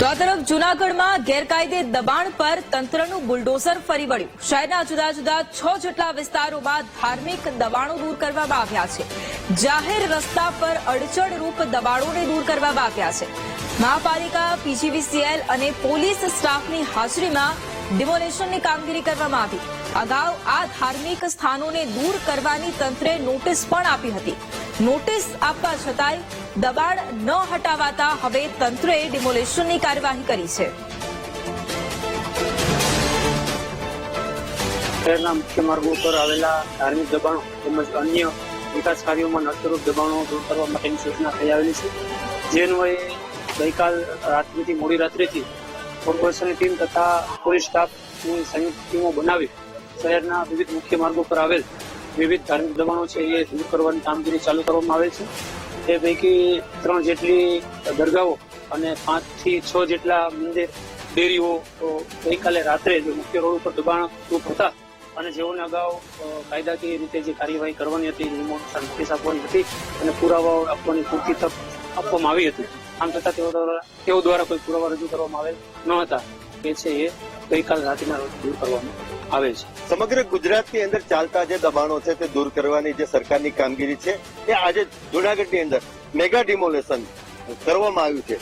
તો આ તરફ જૂનાગઢમાં ગેરકાયદે દબાણ પર તંત્રનું બુલડોઝર ફરી વળ્યું. શહેરના જુદા જુદા છ જેટલા વિસ્તારોમાં ધાર્મિક દબાણો દૂર કરવામાં આવ્યા છે. જાહેર રસ્તા પર અડચણરૂપ દબાણોને દૂર કરવામાં આવ્યા છે. મહાપાલિકા, પીજીવીસીએલ અને પોલીસ સ્ટાફની હાજરીમાં ડિમોલેશનની કામગીરી કરવામાં આવી. અગાઉ આ ધાર્મિક સ્થાનોને દૂર કરવાની તંત્રે નોટિસ પણ આપી હતી. નોટિસ આપવા છતાંય દબાણ ન હટાવાતા હવે તંત્રએ ડિમોલેશનની કાર્યવાહી કરી છે. શહેરના મુખ્ય માર્ગો ઉપર આવેલા ધાર્મિક દબાણો તેમજ અન્ય વિકાસ કાર્યોમાં નડતરૂપ દબાણો દૂર કરવા માટેની સૂચના થઈ આવેલી છે. જે અન્વયે ગઈકાલ રાત્રિથી, મોડી રાત્રિથી કોર્પોરેશનની ટીમ તથા પોલીસ સ્ટાફની સંયુક્ત ટીમો બનાવી શહેરના વિવિધ મુખ્ય માર્ગો પર આવેલ વિવિધ ધાર્મિક દબાણો છે એ દૂર કરવાની કામગીરી ચાલુ કરવામાં આવે છે. તે પૈકી ત્રણ જેટલી દરગાહો અને પાંચથી છ જેટલા મંદિર, ડેરીઓ ગઈકાલે રાત્રે મુખ્ય રોડ ઉપર દબાણ હતા અને જેઓને અગાઉ કાયદાકીય રીતે જે કાર્યવાહી કરવાની હતી રિમોટ નોટિસ આપવાની હતી અને પુરાવાઓ આપવાની પૂરતી તક આપવામાં આવી હતી. આમ છતાં તેઓ દ્વારા તેઓ દ્વારા કોઈ પુરાવા રજૂ કરવામાં આવેલ ન હતા. એ છે એ ગઈકાલ રાત્રિના રોજ દૂર કરવામાં આવે છે. સમગ્ર ગુજરાતની અંદર ચાલતા જે દબાણો છે તે દૂર કરવાની જે સરકારની કામગીરી છે એ આજે જુનાગઢની અંદર મેગા ડિમોલેશન કરવામાં આવ્યું છે.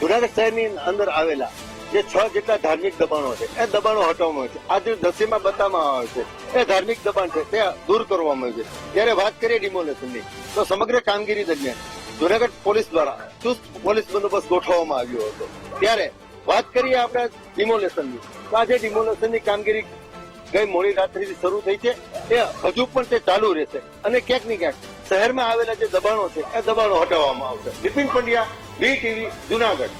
જુનાગઢ શહેરની અંદર આવેલા જે છ જેટલા ધાર્મિક દબાણો છે, એ દબાણો હટાવવામાં આવે છે. આજે દસીમાં બતાવવામાં આવે છે, એ ધાર્મિક દબાણ છે, તે દૂર કરવામાં આવ્યું છે. જ્યારે વાત કરીએ ડિમોલેશનની, તો સમગ્ર કામગીરી દરમિયાન જુનાગઢ પોલીસ દ્વારા ચુસ્ત પોલીસ બંદોબસ્ત ગોઠવવામાં આવ્યો હતો. ત્યારે વાત કરીએ આપણે ડિમોલેશનની, તો આજે ડિમોલેશનની કામગીરી ગઈ મોડી રાત્રિથી શરૂ થઈ છે. એ હજુ પણ તે ચાલુ રહેશે. અને ક્યાંક ને ક્યાંક શહેરમાં આવેલા જે દબાણો છે, એ દબાણો હટાવવામાં આવશે. Bipin Pandya B TV, Junagadh.